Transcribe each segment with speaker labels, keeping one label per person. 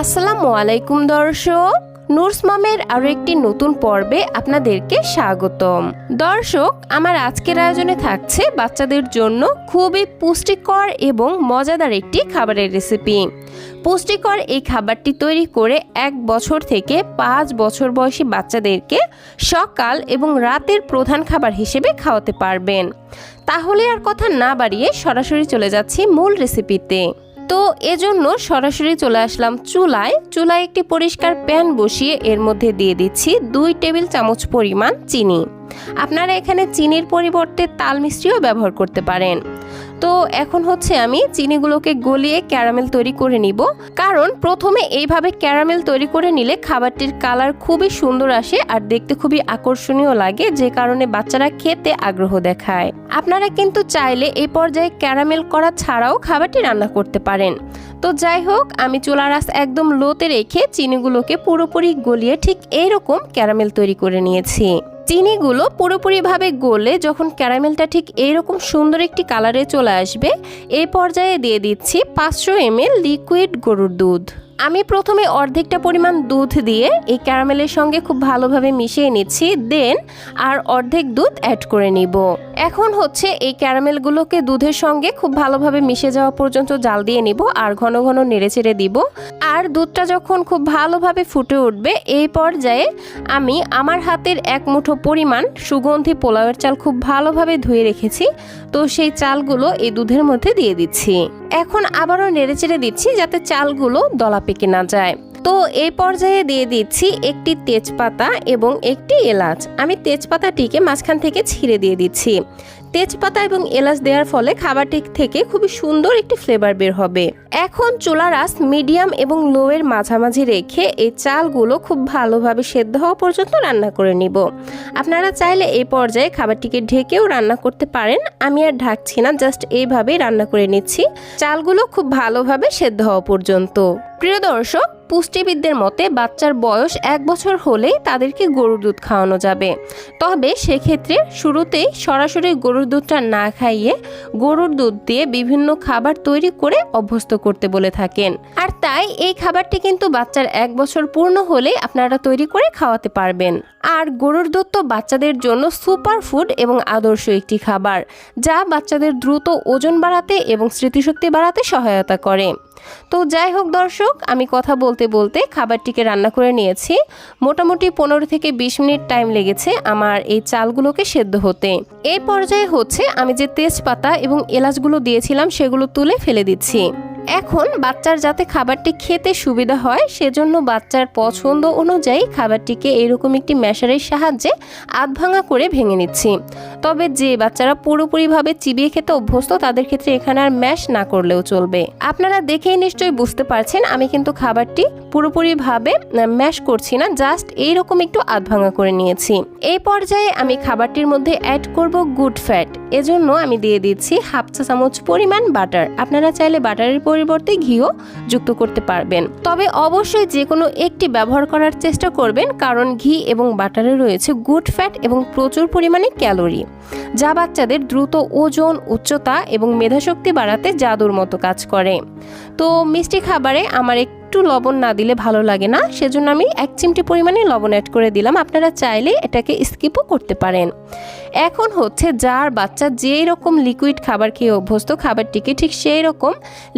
Speaker 1: আসসালামু আলাইকুম দর্শক। নুরস মামের আরও একটি নতুন পর্বে আপনাদেরকে স্বাগতম। দর্শক, আমার আজকের আয়োজনে থাকছে বাচ্চাদের জন্য খুবই পুষ্টিকর এবং মজাদার একটি খাবারের রেসিপি পুষ্টিকর এই খাবারটি তৈরি করে এক বছর থেকে পাঁচ বছর বয়সী বাচ্চাদেরকে সকাল এবং রাতের প্রধান খাবার হিসেবে খাওয়াতে পারবেন। তাহলে আর কথা না বাড়িয়ে সরাসরি চলে যাচ্ছি মূল রেসিপিতে তো এজন্য সরাসরি চলে আসলাম চুলায়। চুলায় একটি পরিষ্কার প্যান বসিয়ে এর মধ্যে দিয়ে দিচ্ছি দুই টেবিল চামচ পরিমাণ চিনি। আপনারা এখানে চিনির পরিবর্তে তাল মিশ্রিও ব্যবহার করতে পারেন। তো এখন হচ্ছে আমি চিনিগুলোকে গলিয়ে ক্যারামেল তৈরি করে নিব। কারণ প্রথমে এইভাবে ক্যারামেল তৈরি করে নিলে খাবারটির কালার খুবই সুন্দর আসে আর দেখতে খুবই আকর্ষণীয় লাগে, যে কারণে বাচ্চারা খেতে আগ্রহ দেখায়। আপনারা কিন্তু চাইলে এই পর্যায়ে ক্যারামেল করা ছাড়াও খাবারটি রান্না করতে পারেন। তো যাই হোক, আমি চুলার আঁচ একদম লোতে রেখে চিনিগুলোকে পুরোপুরি গলিয়ে ঠিক এইরকম ক্যারামেল তৈরি করে নিয়েছি। চিনিগুলো পুরোপুরিভাবে গলে যখন ক্যারামেলটা ঠিক এইরকম সুন্দর একটি কালারে চলে আসবে এই পর্যায়ে দিয়ে দিচ্ছি পাঁচশো এমএল লিকুইড গরুর দুধ। আমি প্রথমে অর্ধেকটা পরিমাণ দুধ দিয়ে এই ক্যারামেলের সঙ্গে খুব ভালোভাবে মিশিয়ে নিচ্ছি, দেন আর অর্ধেক দুধ অ্যাড করে নিব। এখন হচ্ছে এই ক্যারামেলগুলোকে দুধের সঙ্গে খুব ভালোভাবে মিশে যাওয়া পর্যন্ত জাল দিয়ে নিব আর ঘন ঘন নেড়ে চেড়ে দিব। আর দুধটা যখন খুব ভালোভাবে ফুটে উঠবে, এই পর্যায়ে আমি আমার হাতের এক মুঠো পরিমাণ সুগন্ধি পোলাওয়ের চাল খুব ভালোভাবে ধুয়ে রেখেছি। তো সেই চালগুলো এই দুধের মধ্যে দিয়ে দিচ্ছি। এখন আবারও নেড়ে চেড়ে দিচ্ছি যাতে চালগুলো দলা পেকে না যায়। তো এই পর্যায়ে দিয়ে দিচ্ছি একটি তেজপাতা এবং একটি এলাচ। আমি তেজপাতাটিকে মাঝখান থেকে ছিঁড়ে দিয়ে দিচ্ছি। তেজপাতা এবং এলাচ দেওয়ার ফলে খাবারটি থেকে খুবই সুন্দর একটি ফ্লেভার বের হবে। এখন চুলার আঁচ মিডিয়াম এবং লোয়ের মাঝামাঝি রেখে এই চালগুলো খুব ভালোভাবে সেদ্ধ হওয়া পর্যন্ত রান্না করে নিব। আপনারা চাইলে এই পর্যায়ে খাবারটিকে ঢেকেও রান্না করতে পারেন। আমি আর ঢাকছি না জাস্ট এইভাবেই রান্না করে নিচ্ছি। চালগুলো খুব ভালোভাবে সেদ্ধ হওয়া পর্যন্ত। প্রিয় দর্শক, পুষ্টিবিদদের মতে বাচ্চার বয়স এক বছর হলেই তাদেরকে গরুর দুধ খাওয়ানো যাবে। তবে সেক্ষেত্রে শুরুতেই সরাসরি গরুর দুধটা না খাইয়ে গরুর দুধ দিয়ে বিভিন্ন খাবার তৈরি করে অভ্যস্ত করতে বলে থাকেন। আর তাই এই খাবারটি কিন্তু বাচ্চার এক বছর পূর্ণ হলে আপনারা তৈরি করে খাওয়াতে পারবেন। আর গরুর দুধ তো বাচ্চাদের জন্য সুপার ফুড এবং আদর্শ একটি খাবার, যা বাচ্চাদের দ্রুত ওজন বাড়াতে এবং স্মৃতিশক্তি বাড়াতে সহায়তা করে। তো যাই হোক দর্শক, আমি কথা বলতে বলতে খাবারটিকে রান্না করে নিয়েছি। মোটামুটি পনেরো থেকে বিশ মিনিট টাইম লেগেছে আমার এই চালগুলোকে সেদ্ধ হতে। এই পর্যায়ে হচ্ছে আমি যে তেজপাতা এবং এলাচগুলো দিয়েছিলাম সেগুলো তুলে ফেলে দিচ্ছি। এখন বাচ্চার যাতে খাবারটি খেতে সুবিধা হয়, সেজন্য বাচ্চার পছন্দ অনুযায়ী খাবারটিকে এরকম একটি ম্যাশারের সাহায্যে আধ ভাঙা করে ভেঙে নিচ্ছি। তবে যে বাচ্চারা পুরোপুরিভাবে চিবিয়ে খেতে অভ্যস্ত, তাদের ক্ষেত্রে এখানে আর ম্যাশ না করলেও চলবে। আপনারা দেখেই নিশ্চয়ই বুঝতে পারছেন, আমি কিন্তু খাবারটি পুরোপুরিভাবে ম্যাশ করছি না, জাস্ট এইরকম একটু আধ ভাঙা করে নিয়েছি। এই পর্যায়ে আমি খাবারটির মধ্যে অ্যাড করব গুড ফ্যাট এজন্য আমি দিয়ে দিচ্ছি হাফ চা চামচ পরিমাণ বাটার আপনারা চাইলে বাটারের পরিবর্তে ঘিও যুক্ত করতে পারবেন। তবে অবশ্যই যে কোনো একটি ব্যবহার করার চেষ্টা করবেন, কারণ ঘি এবং বাটারে রয়েছে গুড ফ্যাট এবং প্রচুর পরিমাণে ক্যালোরি, যা বাচ্চাদের দ্রুত ওজন, উচ্চতা এবং মেধাশক্তি বাড়াতে জাদুর মতো কাজ করে। তো মিষ্টি খাবারে আমার একটু লবণ না দিলে ভালো লাগে না। সেজন্য আমি এক চিমটি পরিমাণে লবণ অ্যাড করে দিলাম। আপনারা চাইলে এটাকে স্কিপও করতে পারেন। এখন হচ্ছে যার বাচ্চা যেই রকম লিকুইড খাবার খেয়ে অভ্যস্ত, খাবারটিকে ঠিক সেই রকম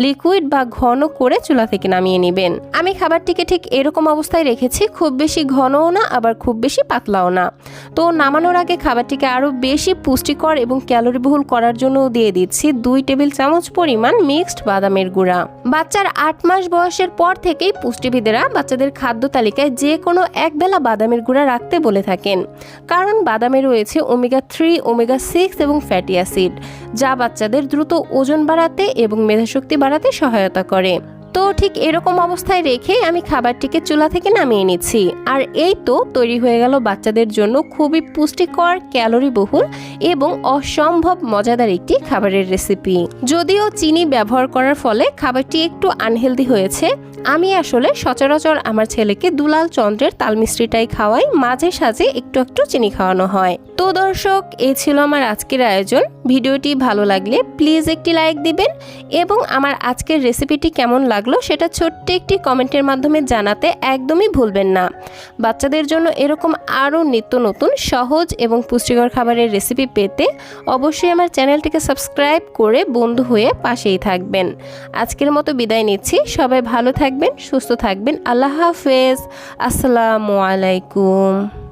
Speaker 1: লিকুইড বা ঘন করে চুলা থেকে নামিয়ে নেবেন। আমি খাবারটিকে ঠিক এরকম অবস্থায় রেখেছি, খুব বেশি ঘনও না, আবার খুব বেশি পাতলাও না। তো নামানোর আগে খাবারটিকে আরও বেশি পুষ্টিকর এবং ক্যালোরিবহুল করার জন্য দিয়ে দিচ্ছি দুই টেবিল চামচ পরিমাণ মিক্সড বাদামের গুঁড়া। বাচ্চার আট মাস বয়সের পর থেকেই পুষ্টিবিদেরা বাচ্চাদের খাদ্য তালিকায় যে কোনো এক বেলা বাদামের গুঁড়া রাখতে বলে থাকেন। কারণ বাদামে রয়েছে ওমেগা থ্রি ওমেগা সিক্স এবং ফ্যাটি অ্যাসিড যা বাচ্চাদের দ্রুত ওজন বাড়াতে এবং মেধাশক্তি বাড়াতে সহায়তা করে। তো ঠিক এরকম অবস্থায় রেখে আমি খাবারটিকে চুলা থেকে নামিয়ে নিচ্ছি। আর এই তো তৈরি হয়ে গেল বাচ্চাদের জন্য খুবই পুষ্টিকর ক্যালোরি বহুল এবং অসম্ভব মজাদার একটি খাবারের রেসিপি। যদিও চিনি ব্যবহার করার ফলে খাবারটি একটু আনহেলদি হয়েছে, আমি আসলে সচরাচর আমার ছেলেকে দুলাল চন্দ্রের তাল মিষ্টিটাই খাওয়াই, মাঝে সাঝে একটু একটু চিনি খাওয়ানো হয়। তো দর্শক এই ছিল আমার আজকের আয়োজন। ভিডিওটি ভালো লাগলে প্লিজ একটি লাইক দিবেন এবং আমার আজকের রেসিপিটি কেমন লাগল সেটা ছোট্ট একটি কমেন্টের মাধ্যমে জানাতে একদমই ভুলবেন না। বাচ্চাদের জন্য এরকম আরও নিত্য নতুন, সহজ এবং পুষ্টিকর খাবারের রেসিপি পেতে অবশ্যই আমার চ্যানেলটিকে সাবস্ক্রাইব করে বন্ধু হয়ে পাশেই থাকবেন। আজকের মতো বিদায় নিচ্ছি। সবাই ভালো থাকবেন, সুস্থ থাকবেন। আল্লাহ হাফেজ। আসসালামু আলাইকুম।